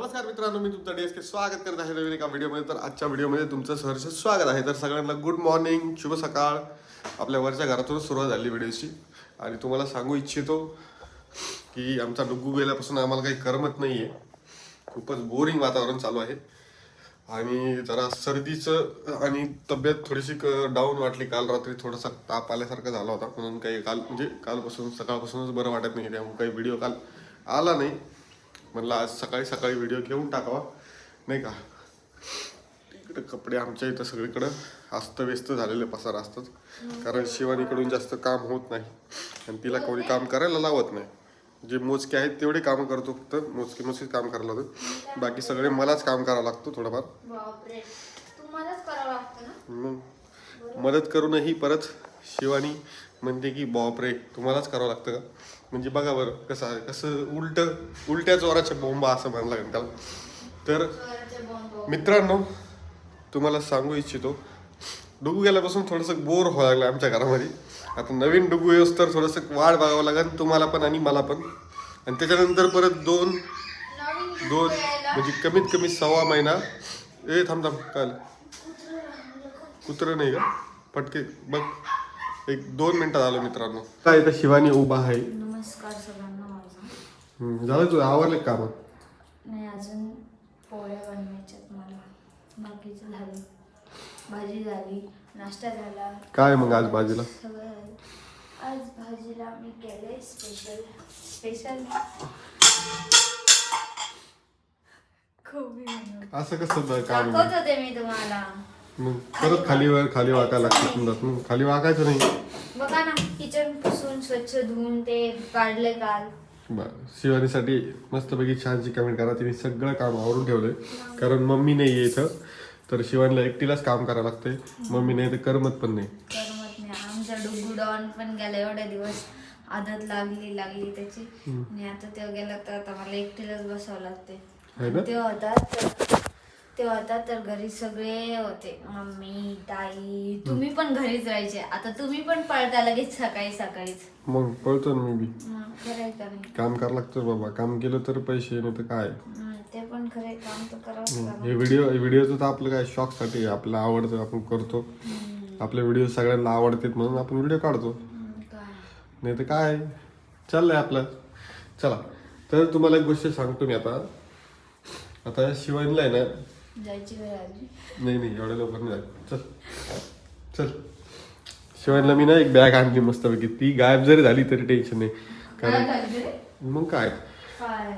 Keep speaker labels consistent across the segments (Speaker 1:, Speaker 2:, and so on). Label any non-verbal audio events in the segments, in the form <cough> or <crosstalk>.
Speaker 1: नमस्कार मित्रांनो मी तुमचं डीएस स्वागत करत आहे नवीन एका व्हिडिओमध्ये. तर आजच्या व्हिडिओमध्ये तुमचं सहर्ष स्वागत आहे. तर सगळ्यांना गुड मॉर्निंग शुभ सकाळ. आपल्या वरच्या घरातूनच सुरुवात झाली व्हिडिओची. आणि तुम्हाला सांगू इच्छितो की आमचा डुग्गू गेल्यापासून आम्हाला काही करमत नाही आहे खूपच बोरिंग वातावरण चालू आहे. आणि जरा सर्दीचं आणि तब्येत थोडीशी डाऊन वाटली. काल रात्री थोडासा ताप आल्यासारखा झाला होता. म्हणून काही काल म्हणजे कालपासून सकाळपासूनच बरं वाटत नाही. त्यामुळे काही व्हिडिओ काल आला नाही. म्हणलं आज सकाळी सकाळी व्हिडिओ घेऊन टाकावा. नाही का? इकडे कपडे आमच्या इथं सगळीकडं अस्तव्यस्त झालेले पसार असतात. कारण शिवानीकडून जास्त काम होत नाही. आणि तिला कोणी काम करायला लावत नाही. जे मोजके आहेत तेवढे कामं करतो फक्त. मोजके मोजके काम करायला लागतं बाकी सगळे मलाच काम करावं लागतं थोडंफार. मग मदत करूनही परत शिवानी म्हणते की बापरे तुम्हालाच करावं लागतं का? म्हणजे बघा बरं कसं आहे कसं उलट उलट्या जोराच्या बोंबा असं म्हणायला लागेल त्याला. तर मित्रांनो तुम्हाला सांगू इच्छितो डुगू गेल्यापासून थोडंसं बोर व्हायला लागलं आमच्या घरामध्ये. आता नवीन डुगू येऊस तर थोडंसं वाढ बघावं लागेल तुम्हाला पण आणि मला पण. आणि त्याच्यानंतर परत दोन दोन म्हणजे कमीत कमी सव्वा महिना. ए थांब थांब काल कुत्र नाही का? पटके बघ. एक दोन मिनिटात आलो मित्रांनो. काय तर शिवानी उभा आहे. हम्म, झालं तुझं? आवरले काम?
Speaker 2: नाही अजून पोळ्या बनवायच्यात मला. बाकीचं झालं. भाजी झाली नाश्ता झाला.
Speaker 1: काय मग आज भाजीला?
Speaker 2: सगळं झालं. आज भाजीला मी केलंय स्पेशल स्पेशल कोबी बनवली.
Speaker 1: असं कसं ब- काम
Speaker 2: दाखवत होते मी तुम्हाला.
Speaker 1: मग परत खाली वर खाली वाकायला लागतं समजा मग खाली वाकायचं नाही.
Speaker 2: बघा ना किचन पुसून स्वच्छ धुवून ते काढले काल.
Speaker 1: बरं. शिवानीसाठी मस्तपैकी छानशी कमेंट करा. तिने सगळं काम आवरून ठेवलंय. कारण मम्मी नाही आहे इथं. तर शिवानीला एकटीलाच काम करावं लागतंय. मम्मी नाही तर करमत पण नाही.
Speaker 2: करमत नाही. आमचा डुगू डॉन पण गेला एवढे दिवस. आदत लागली लागली त्याची. आणि आता तेव्हा गेला तर आता मला एकटीलाच बसावं लागते
Speaker 1: आहे ना?
Speaker 2: ते होता तर ते होता तर घरी सगळे होते. मम्मी ताई तुम्ही पण घरीच राहायचे. आता तुम्ही पण पळता लगेच सकाळी सकाळीच.
Speaker 1: मग पळतो ना मी बी.
Speaker 2: हं, खरं आहे का नाही?
Speaker 1: काम करावं लागतं बाबा. काम केलं तर पैसे नाही तर काय?
Speaker 2: हं, ते पण खरं आहे, काम तर करावंच
Speaker 1: हे व्हिडिओ व्हिडिओचं तर आपलं काय? शॉकसाठी आहे. आपलं आवडतं आपण करतो. आपले व्हिडिओ सगळ्यांना आवडतात म्हणून आपण व्हिडिओ काढतो.
Speaker 2: हं, काय?
Speaker 1: नाही तर काय? चाललंय आपलं. चला. तर तुम्हाला एक गोष्ट सांगतो मी आता. आता शिवानीला आहे ना
Speaker 2: जायची वेळ आली.
Speaker 1: नाही नाही एवढ्या लवकर नाही जात. चल. चल. शिवानीला मी ना एक बॅग आणली मस्तपैकी. ती गायब जरी झाली तरी टेन्शन नाही.
Speaker 2: काय
Speaker 1: कारण
Speaker 2: झालं रे?
Speaker 1: मग काय?
Speaker 2: काय?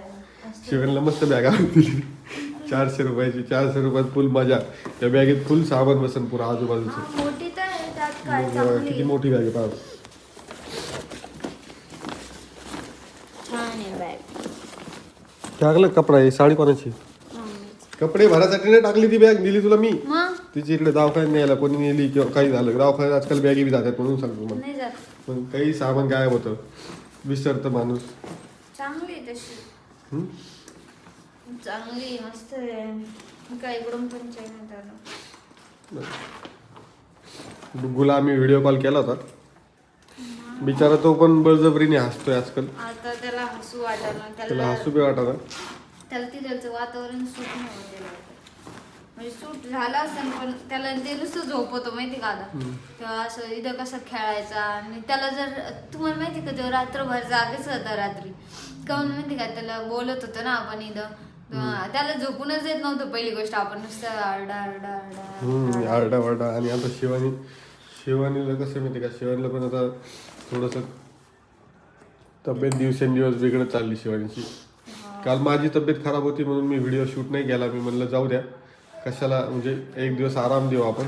Speaker 1: शिवानीला मस्त बॅग आणून दिली चारशे रुपयाची चारशे रुपयात फुल मजा. त्या बॅगेत फुल सामान बसन पुरा आजूबाजूचं.
Speaker 2: हा, मोठी तर आहे त्यात काय
Speaker 1: मग
Speaker 2: चांगली?
Speaker 1: किती. मोठी बॅग आहे पहा.
Speaker 2: छान आहे बॅग
Speaker 1: टाकलं कपडा आहे साडी कोणाची? कपडे भरासाठी नाही टाकली ती बॅग दिली तुला मी.
Speaker 2: मग?
Speaker 1: तिची इकडे दवाखान्यात न्यायला कोणी नेली किंवा काही झालं. दवाखान्यात आजकाल बॅगी बी जातात म्हणून सांगतो मला
Speaker 2: नाही जात.
Speaker 1: पण काही सामान गायब होतं. विसरतं माणूस.
Speaker 2: चांगली आहे तशी.
Speaker 1: हम्म?
Speaker 2: चांगली आहे, मस्त आहे. काय इकडून पण चैन आलं
Speaker 1: डुग्गूला आम्ही व्हिडिओ कॉल केला होता. बिचारा तो पण बळजबरीने हसतोय आजकाल.
Speaker 2: आता त्याला हसू वाटायला
Speaker 1: त्याला
Speaker 2: त्याला
Speaker 1: हसू बी वाटत
Speaker 2: त्याला तिथलचं वातावरण सूट नाही होते. म्हणजे सूट झालं असतं पण त्याला ते नुसतं झोपवतो माहिती का आता? तेव्हा असं इथं कसं खेळायचा आणि त्याला जर तुम्हाला माहिती का तेव्हा रात्रभर जागेच होता रात्री. काऊन माहिती का त्याला बोलत होतो ना आपण इथं. त्याला झोपूनच देत नव्हतं पहिली गोष्ट आपण नुसतं आरडा आरडा आरडा
Speaker 1: हम्म आरडा वारडा. आणि आता शिवानी शिवानीला कसं माहिती का शिवानीला पण आता थोडस तब्येत दिवसेंदिवस बिघडत चालली शिवानीची. काल माझी तब्येत खराब होती म्हणून मी व्हिडिओ शूट नाही केला. मी म्हणलं जाऊ द्या. कशाला म्हणजे एक दिवस आराम देऊ आपण.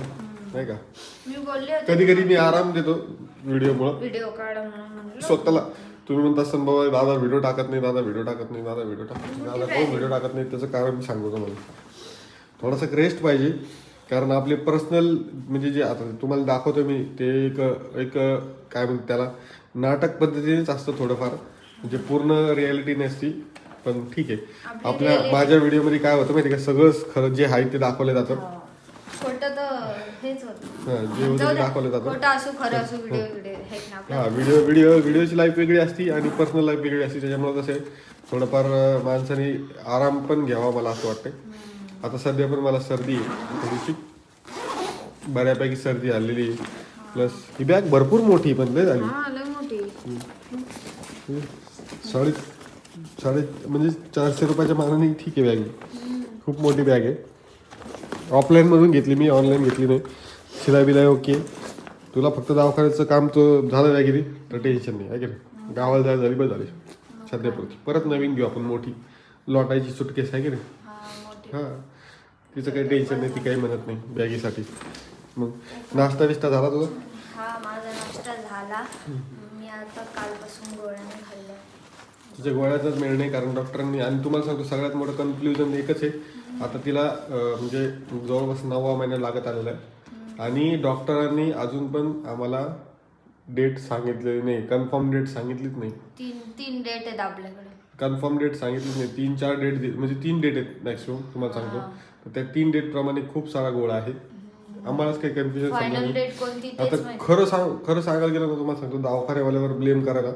Speaker 1: नाही का?
Speaker 2: मी बोलले होते
Speaker 1: कधी कधी मी आराम देतो व्हिडिओमुळं
Speaker 2: व्हिडिओ काढा म्हणून म्हणलं.
Speaker 1: स्वतःला. तुम्ही म्हणता असं बाबा दादा व्हिडिओ टाकत नाही दादा व्हिडिओ टाकत नाही दादा व्हिडिओ टाकत नाही. दादा कोण व्हिडिओ टाकत नाही? त्याचं कारण मी सांगतो तुम्हाला. थोडासा रेस्ट पाहिजे. कारण आपले पर्सनल म्हणजे जे आता तुम्हाला दाखवतो मी ते एक एक काय म्हणतात त्याला नाटक पद्धतीनेच असतं थोडंफार. म्हणजे पूर्ण रियालिटी नसती. पण ठीक आहे. आपल्या माझ्या व्हिडिओमध्ये काय होतं माहिती का? सगळं खरं जे आहे ते दाखवलं जातं
Speaker 2: खोटं तर हेच होतं
Speaker 1: हा जे होतं ते दाखवलं जातं
Speaker 2: खोटं असो खरं असो व्हिडिओ व्हिडिओ हे. ना आपलं
Speaker 1: हा व्हिडिओ व्हिडिओ व्हिडिओची लाईफ वेगळी असती आणि पर्सनल लाईफ वेगळी असते. त्याच्यामुळे कसं आहे, थोडंफार अं, माणसाने आराम पण घ्यावा मला असं वाटतंय. आता सध्या पण मला सर्दी आहे थोडीशी बऱ्यापैकी सर्दी आलेली प्लस ही बॅग भरपूर मोठी आहे, पण लय झाली.
Speaker 2: हा लय मोठी.
Speaker 1: साडे साडे म्हणजे चारशे रुपयाच्या मानाने ठीक आहे बॅग. खूप मोठी बॅग आहे. ऑफलाईन मधून घेतली मी ऑनलाईन घेतली नाही. शिलाई बिलाई ओके. तुला फक्त दवाखान्याचं काम तो झालं वगैरे तर टेन्शन नाही आहे की नाही? गावाला जायला झाली बस झाली. सध्यापुरती परत नवीन घेऊ आपण मोठी. लॉटायची सुटकेस आहे की नाही?
Speaker 2: हा
Speaker 1: तिचं काही टेन्शन नाही ती काही म्हणत नाही बॅगीसाठी. मग नाश्ता बिस्टा झाला तुझा?
Speaker 2: हा माझा नाश्ता झाला. मी आता कालपासून गोळ्याने
Speaker 1: तिच्या गोळ्याचाच मेळ नाही कारण डॉक्टरांनी. आणि तुम्हाला सांगतो सगळ्यात मोठं कन्क्ल्युजन एकच आहे. आता तिला म्हणजे जवळपास नववा महिना लागत आलेला आहे. आणि डॉक्टरांनी अजून पण आम्हाला डेट सांगितलेली नाही. कन्फर्म डेट सांगितलीच नाही.
Speaker 2: तीन तीन डेट आहेत आपल्याकडे.
Speaker 1: कन्फर्म डेट सांगितलीच नाही. तीन चार डेट म्हणजे तीन डेट आहेत मॅक्सिमम तुम्हाला सांगतो. तर त्या तीन डेट प्रमाणे खूप सारा गोळा आहे. आम्हालाच काही कन्फ्युजन आता खरं सांग खरं सांगायला गेलं ना तुम्हाला सांगतो दवाखान्यावाल्यावर ब्लेम करायला.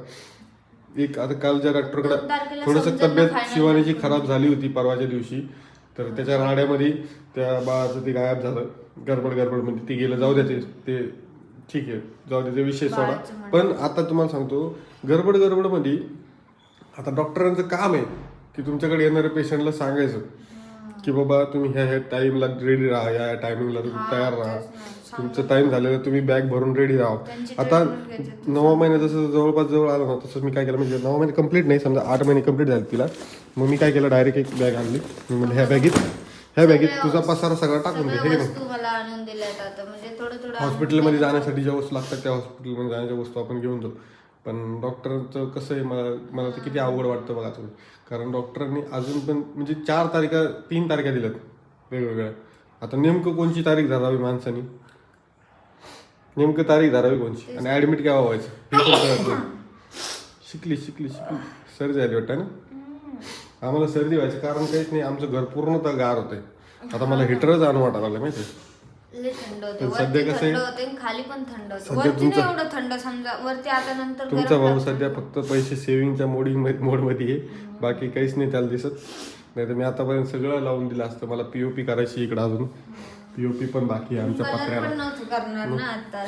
Speaker 1: एक आता काल ज्या डॉक्टरकडे
Speaker 2: तारखेला
Speaker 1: थोडस
Speaker 2: समजेल ना
Speaker 1: तब्येत
Speaker 2: final
Speaker 1: शिवानीची खराब झाली होती परवाच्या दिवशी. तर त्याच्या राड्यामध्ये त्या बाळाचं ते गायब झालं. गडबड गडबड म्हणजे ते गेलं. जाऊ द्या ते ठीक आहे. जाऊ द्या ते विषय सोडा.
Speaker 2: बाळाचं.
Speaker 1: पण आता तुम्हाला सांगतो गडबड गडबडमध्ये आता डॉक्टरांचं काम आहे की तुमच्याकडे येणाऱ्या पेशंटला सांगायचं. की बाबा तुम्ही ह्या ह्या टाइमला रेडी राहा या टायमिंगला तुम्ही तयार राहा. तुमचं टाइम झालेलं तुम्ही बॅग भरून रेडी राहा. आता नवा महिना जसं जवळपास जवळ आला ना तसं मी काय केलं म्हणजे नवा महिने कंप्लीट नाही समजा आठ महिने कंप्लीट झाले तिला. मग मी काय केलं डायरेक्ट एक बॅग आणली. मी म्हणलं ह्या बॅगेत ह्या बॅगेत तुझा पसारा सगळा टाकून दे हे
Speaker 2: म्हणजे
Speaker 1: हॉस्पिटलमध्ये जाण्यासाठी ज्या वस्तू लागतात त्या हॉस्पिटलमध्ये जाण्याच्या वस्तू आपण घेऊन जाऊ. पण डॉक्टरांचं कसं आहे मला मला तर किती अवघड वाटतं बघा तुम्ही. कारण डॉक्टरांनी अजून पण म्हणजे चार तारखा तीन तारखा दिल्यात वेगवेगळ्या. आता नेमकं कोणची तारीख धरावी माणसानी? नेमकं तारीख धरावी कोणची? आणि ऍडमिट केव्हा व्हायचं? हे पण कळत नाही शिकली शिकली शिकली. सर्दी झाली वाटतं ना? आम्हाला सर्दी व्हायचं कारण काहीच नाही. आमचं घर पूर्णतः गार होतंय. आता मला हिटरच आणू वाटायला लागलं माहिती
Speaker 2: लय थंड होते
Speaker 1: पण सध्या
Speaker 2: वरती
Speaker 1: कसं
Speaker 2: थंड
Speaker 1: आहे?
Speaker 2: होते आणि खाली पण थंड होते
Speaker 1: सध्या
Speaker 2: वरती नाही
Speaker 1: तुमचं-
Speaker 2: एवढं थंड समजा. वरती आता नंतर
Speaker 1: तुमचा
Speaker 2: गरम
Speaker 1: भाऊ. सध्या फक्त पैसे सेव्हिंगच्या मोडिंग मोडमध्ये आहे. बाकी काहीच नाही त्याला दिसत. नाही तर मी आतापर्यंत सगळं लावून दिलं असतं. मला पीओपी करायची इकडं अजून. पीओपी पण बाकी आहे आमच्या
Speaker 2: कलर
Speaker 1: पत्र्याला
Speaker 2: पण नव्हते करणार ना आता.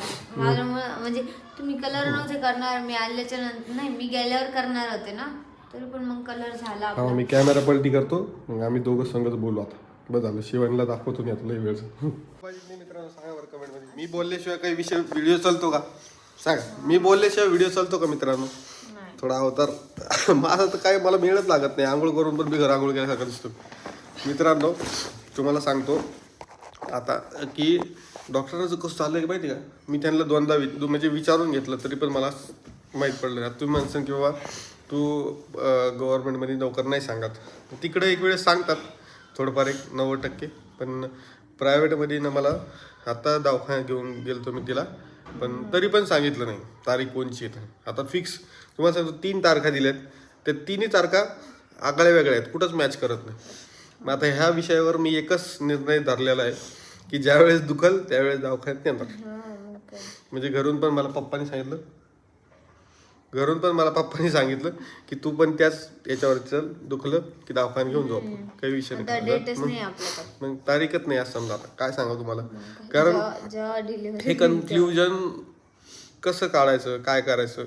Speaker 2: म्हणजे तुम्ही कलर नव्हते करणार मी आल्याच्यानंतर नाही मी गेल्यावर करणार होते ना? तरी पण मग कलर झाला
Speaker 1: हा
Speaker 2: आपला.
Speaker 1: मी कॅमेरा पलटी करतो मग आम्ही दोघं संगच बोलू आता. बस झालं शिवानीला दाखवतो मी आता लई वेळचं मित्रांनो सांगा बरं कमेंटमध्ये. मी बोलल्याशिवाय काही विषय व्हिडिओ चालतो का? सांग. मी बोलल्याशिवाय व्हिडिओ चालतो का मित्रांनो?
Speaker 2: नाही.
Speaker 1: थोडा अवतार. <laughs> माझं तर काय मला मिळत लागत नाही. आंघोळ करून पण मी घर आंघोळ केल्यासारखं दिसतो. मित्रांनो तुम्हाला सांगतो आता की डॉक्टरांचं कसं चाललं की माहिती का? मी त्यांना दोनदा वि म्हणजे विचारून घेतलं तरी पण मला माहीत पडलं तुम्ही म्हणसान की बाबा तू गव्हर्नमेंटमध्ये नोकर नाही सांगत. तिकडे एक वेळेस सांगतात थोडंफार एक नव्वद टक्के. पण प्रायव्हेटमध्ये ना मला आता दवाखान्यात घेऊन गेलतो मी तिला पण तरी पण सांगितलं नाही तारीख कोणची आहे आता फिक्स तुम्हाला सांगतो तीन तारखा दिल्यात. त्या तिन्ही तारखा आगळ्या वेगळ्या आहेत कुठंच मॅच करत नाही. मग आता ह्या विषयावर मी एकच निर्णय धरलेला आहे. की ज्यावेळेस दुखल त्यावेळेस दवाखान्यात नेणार
Speaker 2: मग.
Speaker 1: म्हणजे घरून पण मला पप्पानी सांगितलं. घरून पण मला पप्पानी सांगितलं की तू पण त्याच याच्यावर चल दुखलं की दवाखान्यात घेऊन जाऊ आपण. काही विषय
Speaker 2: आता
Speaker 1: नाही
Speaker 2: डेटच
Speaker 1: मग-
Speaker 2: नाही आपल्याकडे
Speaker 1: मग तारीखच नाही असं समजा आता. काय सांगा तुम्हाला? कारण
Speaker 2: जेव्हा- जेव्हा
Speaker 1: हे
Speaker 2: डिलिव्हरी
Speaker 1: कन्फ्युजन कसं काढायचं काय करायचं?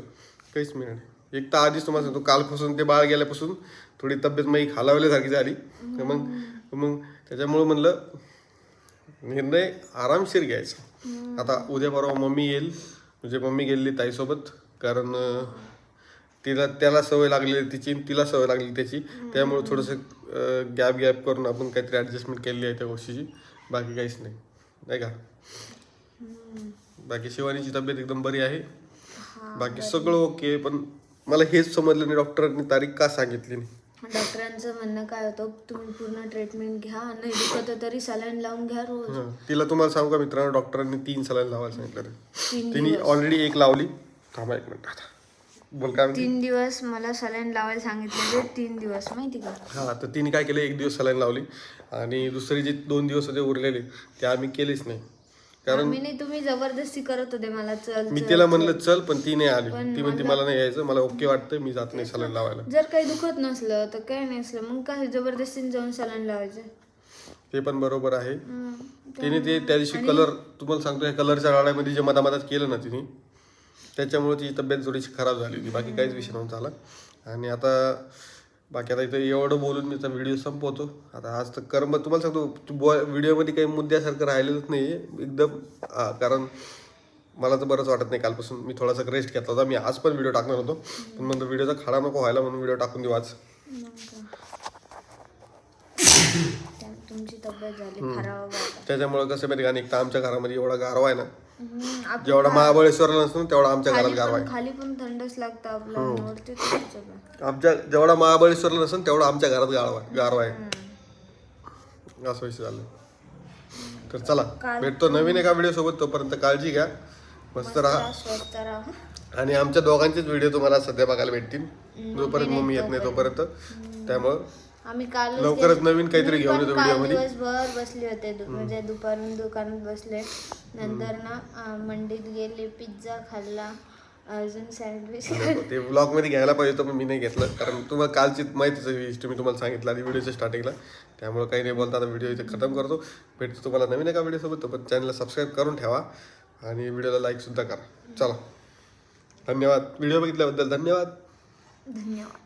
Speaker 1: काहीच मिळणार नाही. एक तर आधीच तुम्हाला सांगतो कालपासून ते बाळ गेल्यापासून थोडी तब्येत माझी खालावल्यासारखी झाली. तर मग मग त्याच्यामुळं म्हणलं निर्णय आरामशीर घ्यायचा. आता उद्या परवा मम्मी येईल. म्हणजे मम्मी गेलेली ताईसोबत. कारण तिला त्याला सवय लागलेली तिची तिला सवय लागली त्याची. त्यामुळे थोडंसं गॅप गॅप करून आपण काहीतरी ॲडजस्टमेंट केली आहे त्या गोष्टीची. बाकी काहीच नाही. नाही का? बाकी शिवानीची तब्येत एकदम बरी आहे. बाकी सगळं ओके पण मला हेच समजलं नाही. डॉक्टरांनी तारीख का सांगितली नाही?
Speaker 2: डॉक्टरांचं म्हणणं काय होतं तुम्ही पूर्ण ट्रीटमेंट घ्या नाही दुखत तरी सलाईन लावून घ्या रोज.
Speaker 1: हं. तिला तुम्हाला सांगू का मित्रांनो डॉक्टरांनी तीन सलाईन लावायला सांगितलं
Speaker 2: तीन
Speaker 1: तिने ऑलरेडी एक लावली. थांबा एक मिनिट आता. बोल काय म्हणते?
Speaker 2: तीन दिवस मला सलाईन लावायला सांगितलेले तीन दिवस माहिती का?
Speaker 1: हा तर तिने काय केलं एक दिवस सलाईन लावली. आणि दुसरे जे दोन दिवस होते उरलेले ते आम्ही केलेच नाही. कारण
Speaker 2: मी नाही तुम्ही जबरदस्ती करत होते मला चल
Speaker 1: मी
Speaker 2: चल,
Speaker 1: तिला. म्हणलं चल पण ती नाही आली.
Speaker 2: पण
Speaker 1: ती म्हणते
Speaker 2: मला-
Speaker 1: मला नाही यायचं मला ओके वाटतं मी जात नाही सलाईन लावायला.
Speaker 2: जर काही दुखत नसलं तर काही नसलं मग काय जबरदस्तीने जाऊन सलाईन लावायचं?
Speaker 1: ते पण बरोबर आहे. तिने ते त्या दिवशी कलर तुम्हाला सांगतो या कलरच्या गाड्यामध्ये जे मधामधात केलं ना तिने त्याच्यामुळे ती तब्येत थोडीशी खराब झाली होती. बाकी काहीच विषय नव्हता झाला आणि आता बाकी आता इथं एवढं बोलून मी व्हिडिओ संपवतो. आता आज तर कर्म तुम्हाला सांगतो बॉ व्हिडिओमध्ये काही मुद्द्यासारखं राहिलेलंच नाही एकदम हा, कारण मला तर बरंच वाटत नाही कालपासून. मी थोडासा रेस्ट घेतला होता. मी आज पण व्हिडिओ टाकणार होतो. पण म्हणतो व्हिडिओचा खडा नको व्हायला म्हणून व्हिडिओ टाकून देऊ आज. <laughs>
Speaker 2: तुमची तब्येत झाली.
Speaker 1: त्याच्यामुळे कसं माहिती का? आणि एक तर आमच्या घरामध्ये एवढा गारवा आहे ना
Speaker 2: हं,
Speaker 1: जेवढा महाबळेश्वरला नसतो ना, तेवढा आमच्या घरात
Speaker 2: खाली
Speaker 1: गारवा
Speaker 2: पण खाली पण थंडच लागतं वरती आहे.
Speaker 1: आहे आमच्या जेवढा महाबळेश्वरला नसेल तेवढा आमच्या घरात गारवा गारवा आहे. असं विषय झालं तर चला भेटतो नवीन एका व्हिडिओ सोबत तोपर्यंत काळजी घ्या. मस्त राहा.
Speaker 2: स्वस्त राहा
Speaker 1: आणि आमच्या दोघांचेच व्हिडिओ तुम्हाला सध्या बघायला भेटतील. जोपर्यंत मम्मी येत नाही तोपर्यंत. त्यामुळं
Speaker 2: आम्ही काल
Speaker 1: लवकरच नवीन काहीतरी घेऊन येतो व्हिडिओमध्ये
Speaker 2: दिवसभर बसले होते. दु- म्हणजे दुपारून दुकानात बसले. नंतर ना अं, मंडीत गेले पिझ्झा खाल्ला अजून सँडविच
Speaker 1: ते ब्लॉगमध्ये घ्यायला पाहिजे होतं पण मी नाही घेतलं. कारण तुम्हाला कालची माहितीच हिस्ट्री मी तुम्हाला सांगितलं आधी व्हिडिओच्या स्टार्टिंगला त्यामुळे काही नाही बोलता आता व्हिडिओ इथे खतम करतो. भेटतो तुम्हाला नवीन एका व्हिडिओ सोबत पण चॅनलला सबस्क्राईब करून ठेवा. आणि व्हिडिओला लाईक सुद्धा करा. चला. धन्यवाद. व्हिडिओ बघितल्याबद्दल धन्यवाद.
Speaker 2: धन्यवाद.